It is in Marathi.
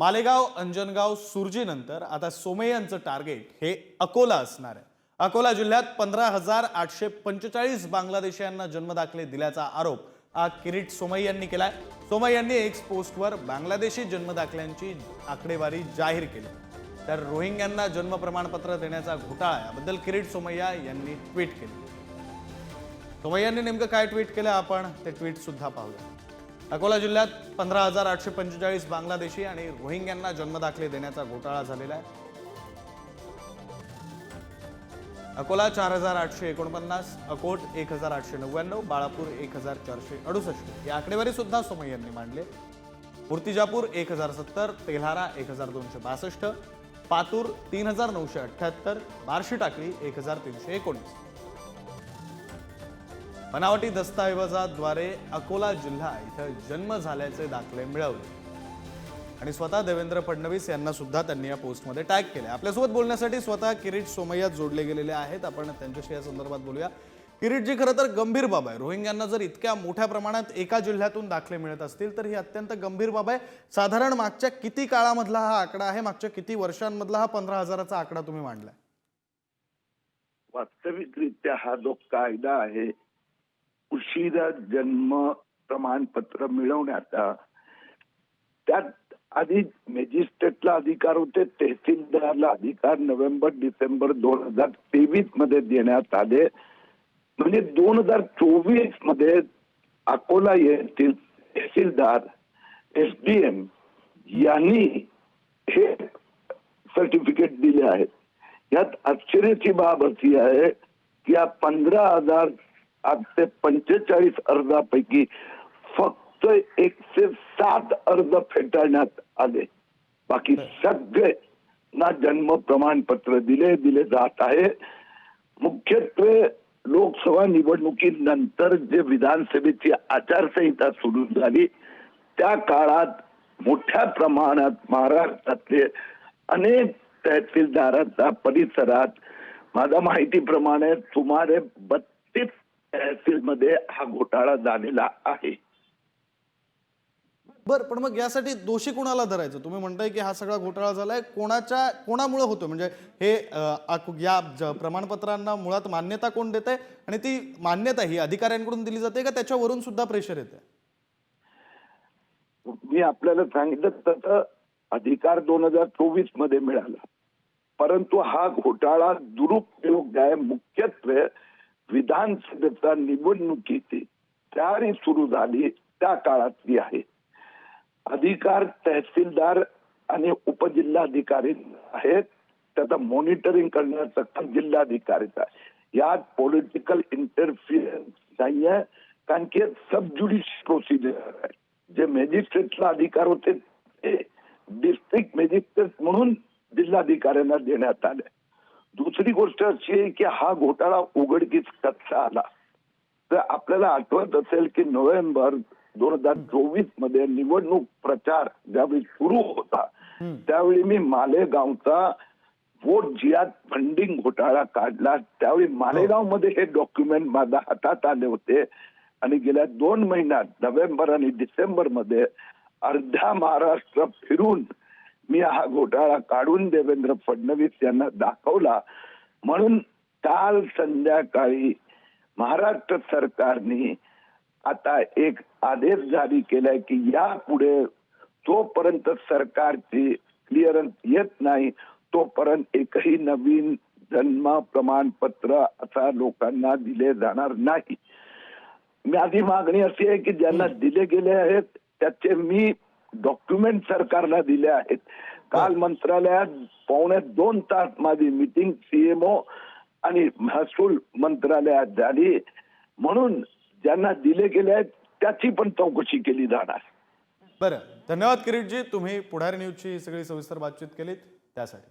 मालेगाव अंजनगाव सुरजीनंतर आता सोमय्यांचं टार्गेट हे अकोला असणार आहे. अकोला जिल्ह्यात पंधरा हजार आठशे पंचेचाळीस बांगलादेशीयांना जन्मदाखले दिल्याचा आरोप हा किरीट सोमई यांनी केलाय. सोमई यांनी एक्स पोस्टवर बांगलादेशी जन्मदाखल्यांची आकडेवारी जाहीर केली. तर रोहिंग्यांना जन्म प्रमाणपत्र देण्याचा घोटाळा याबद्दल किरीट सोमय्या यांनी ट्विट केली. सोमय्यांनी नेमकं काय ट्विट केलं आपण? ते ट्विट सुद्धा पाहूया. अकोला जिल्ह्यात पंधरा हजार आठशे पंचेचाळीस बांगलादेशी आणि रोहिंग्यांना जन्मदाखले देण्याचा घोटाळा झालेला आहे. अकोला चार हजार आठशे एकोणपन्नास अकोट एक हजार आठशे नव्याण्णव बाळापूर एक हजार चारशे अडुसष्ट. या आकडेवारी सुद्धा सोमय यांनी मांडले. मूर्तिजापूर एक हजार सत्तर तेल्हारा एक हजार दोनशे बासष्ट पातूर तीन हजार नऊशे अठ्ठ्याहत्तर बार्शी टाकळी एक हजार तीनशे एकोणीस. बनावटी दस्तऐवजाद्वारे अकोला जिल्हा इथं जन्म झाल्याचे दाखले मिळवले. आणि स्वतः देवेंद्र फडणवीस यांना सुद्धा त्यांनी या पोस्टमध्ये टॅग केले. आपल्यासोबत बोलण्यासाठी स्वतः किरीट सोमय्या जोडले गेलेले आहेत. आपण त्यांच्याशी या संदर्भात बोलूया. किरीटजी खरं तर गंभीर बाब आहे. रोहिंग्यांना जर इतक्या मोठ्या प्रमाणात एका जिल्ह्यातून दाखले मिळत असतील तर ही अत्यंत गंभीर बाब आहे. साधारण मागच्या किती काळामधला हा आकडा आहे? मागच्या किती वर्षांमधला हा पंधरा हजाराचा आकडा तुम्ही मांडलाय? वास्तविकरित्या हा जो कायदा आहे उशिरा जन्म प्रमाणपत्र मिळवण्याचा. त्यात आधी मॅजिस्ट्रेटला अधिकार होते तहसीलदारला अधिकार नोव्हेंबर डिसेंबर दोन हजार तेवीसमध्ये देण्यात आले. म्हणजे दोन हजार चोवीसमध्ये अकोला येथील तहसीलदार एस डी एम यांनी हे सर्टिफिकेट दिले आहेत. यात आश्चर्याची बाब अशी आहे की या पंधरा हजार आठशे पंचेचाळीस अर्जापैकी फक्त एकशे सात अर्ज फेटाळण्यात आले. बाकी सगळे ना जन्म प्रमाणपत्र दिले दिले जात आहे. मुख्यत्वे लोकसभा निवडणुकीनंतर जे विधानसभेची आचारसंहिता सुरू झाली त्या काळात मोठ्या प्रमाणात महाराष्ट्रातले अनेक तहसीलदारांचा परिसरात माझ्या माहितीप्रमाणे सुमारे बत्तीस तहसीलमध्ये हा घोटाळा झालेला आहे. बर पण मग यासाठी दोषी कोणाला धरायचं? तुम्ही म्हणताय की हा सगळा घोटाळा झालाय. कोणाच्या कोणामुळे होतो म्हणजे हे या प्रमाणपत्रांना मुळात मान्यता कोण देत आहे आणि ती मान्यता ही अधिकाऱ्यांकडून दिली जाते का त्याच्यावरून सुद्धा प्रेशर येते मी आपल्याला सांगितलं तसं अधिकार दोन हजार चोवीसमध्ये मिळाला. परंतु हा घोटाळा दुरुपयोग आहे मुख्यत्वे विधानसभेचा निवडणुकीची तयारी सुरू झाली त्या काळातली आहे. अधिकार तहसीलदार आणि उपजिल्हाधिकारी आहेत. त्याचं मॉनिटरिंग करण्याचं काम जिल्हाधिकारीचं यात पॉलिटिकल इंटरफिअरन्स नाही आहे कारण की सब ज्युडिश प्रोसिजर आहे. जे मॅजिस्ट्रेटला अधिकार होते ते डिस्ट्रिक्ट मॅजिस्ट्रेट म्हणून जिल्हाधिकाऱ्यांना देण्यात आले. दुसरी गोष्ट अशी आहे की हा घोटाळा उघडकीस कसा आला. तर आपल्याला आठवत असेल की नोव्हेंबर दोन हजार चोवीसमध्ये निवडणूक प्रचार ज्यावेळी सुरू होता त्यावेळी मी मालेगावचा वोट जियात फंडिंग घोटाळा काढला. त्यावेळी मालेगावमध्ये हे डॉक्युमेंट माझ्या हातात आले होते. आणि गेल्या दोन महिन्यात नोव्हेंबर आणि डिसेंबरमध्ये अर्ध्या महाराष्ट्र फिरून मी हा घोटाळा काढून देवेंद्र फडणवीस यांना दाखवला. म्हणून काल संध्याकाळी महाराष्ट्र सरकारने आता एक आदेश जारी केलाय की यापुढे जोपर्यंत सरकारची क्लिअरन्स येत नाही तोपर्यंत एकही नवीन जन्म प्रमाणपत्र असा लोकांना दिले जाणार नाही. माझी मागणी अशी आहे की ज्यांना दिले गेले आहेत त्याचे मी डॉक्युमेंट सरकारला दिले आहेत. काल मंत्रालयात पावणे दोन तास माझी मिटिंग सीएमओ आणि महसूल मंत्रालयात झाली. म्हणून ज्यांना दिले गेले आहेत त्याची पण चौकशी केली जाणार. बरं. धन्यवाद किरीटजी. तुम्ही पुढारी न्यूजची सगळी सविस्तर बातचीत केलीत. त्यासाठी.